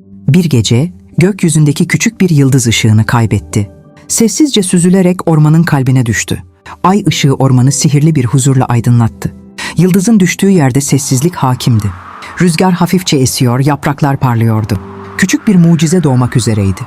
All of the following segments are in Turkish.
Bir gece gökyüzündeki küçük bir yıldız ışığını kaybetti. Sessizce süzülerek ormanın kalbine düştü. Ay ışığı ormanı sihirli bir huzurla aydınlattı. Yıldızın düştüğü yerde sessizlik hakimdi. Rüzgar hafifçe esiyor, yapraklar parlıyordu. Küçük bir mucize doğmak üzereydi.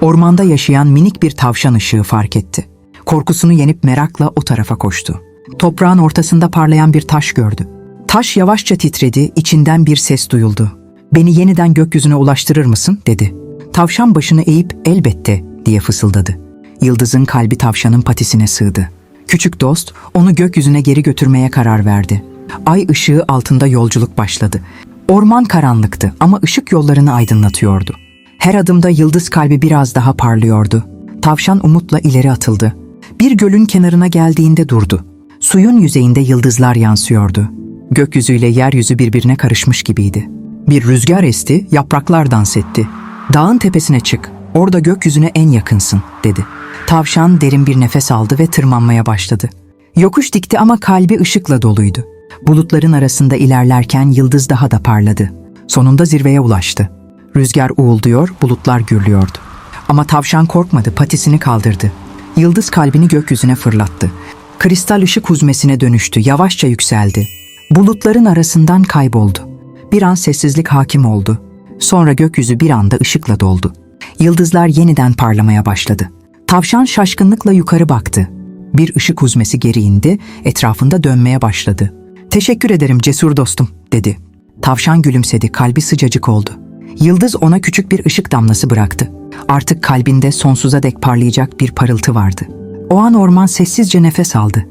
Ormanda yaşayan minik bir tavşan ışığı fark etti. Korkusunu yenip merakla o tarafa koştu. Toprağın ortasında parlayan bir taş gördü. Taş yavaşça titredi, içinden bir ses duyuldu. Beni yeniden gökyüzüne ulaştırır mısın? dedi. Tavşan başını eğip elbette diye fısıldadı. Yıldızın kalbi tavşanın patisine sığdı. Küçük dost onu gökyüzüne geri götürmeye karar verdi. Ay ışığı altında yolculuk başladı. Orman karanlıktı ama ışık yollarını aydınlatıyordu. Her adımda yıldız kalbi biraz daha parlıyordu. Tavşan umutla ileri atıldı. Bir gölün kenarına geldiğinde durdu. Suyun yüzeyinde yıldızlar yansıyordu. Gökyüzüyle yeryüzü birbirine karışmış gibiydi. Bir rüzgar esti, yapraklar dans etti. Dağın tepesine çık, orada gökyüzüne en yakınsın, dedi. Tavşan derin bir nefes aldı ve tırmanmaya başladı. Yokuş dikti ama kalbi ışıkla doluydu. Bulutların arasında ilerlerken yıldız daha da parladı. Sonunda zirveye ulaştı. Rüzgar uğulduyor, bulutlar gürlüyordu. Ama tavşan korkmadı, patisini kaldırdı. Yıldız kalbini gökyüzüne fırlattı. Kristal ışık huzmesine dönüştü, yavaşça yükseldi. Bulutların arasından kayboldu. Bir an sessizlik hakim oldu. Sonra gökyüzü bir anda ışıkla doldu. Yıldızlar yeniden parlamaya başladı. Tavşan şaşkınlıkla yukarı baktı. Bir ışık huzmesi geri indi, etrafında dönmeye başladı. Teşekkür ederim cesur dostum, dedi. Tavşan gülümsedi, kalbi sıcacık oldu. Yıldız ona küçük bir ışık damlası bıraktı. Artık kalbinde sonsuza dek parlayacak bir parıltı vardı. O an orman sessizce nefes aldı.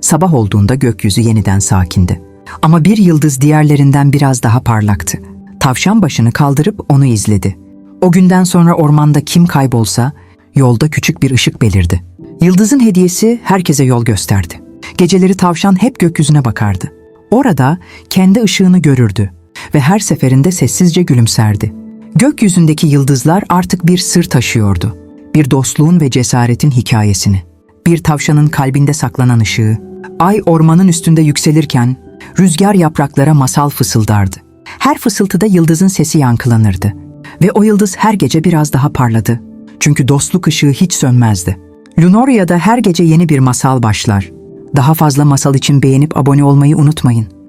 Sabah olduğunda gökyüzü yeniden sakindi. Ama bir yıldız diğerlerinden biraz daha parlaktı. Tavşan başını kaldırıp onu izledi. O günden sonra ormanda kim kaybolsa yolda küçük bir ışık belirdi. Yıldızın hediyesi herkese yol gösterdi. Geceleri tavşan hep gökyüzüne bakardı. Orada kendi ışığını görürdü ve her seferinde sessizce gülümserdi. Gökyüzündeki yıldızlar artık bir sır taşıyordu. Bir dostluğun ve cesaretin hikayesini. Bir tavşanın kalbinde saklanan ışığı. Ay ormanın üstünde yükselirken rüzgar yapraklara masal fısıldardı. Her fısıltıda yıldızın sesi yankılanırdı. Ve o yıldız her gece biraz daha parladı. Çünkü dostluk ışığı hiç sönmezdi. Lunoria'da her gece yeni bir masal başlar. Daha fazla masal için beğenip abone olmayı unutmayın.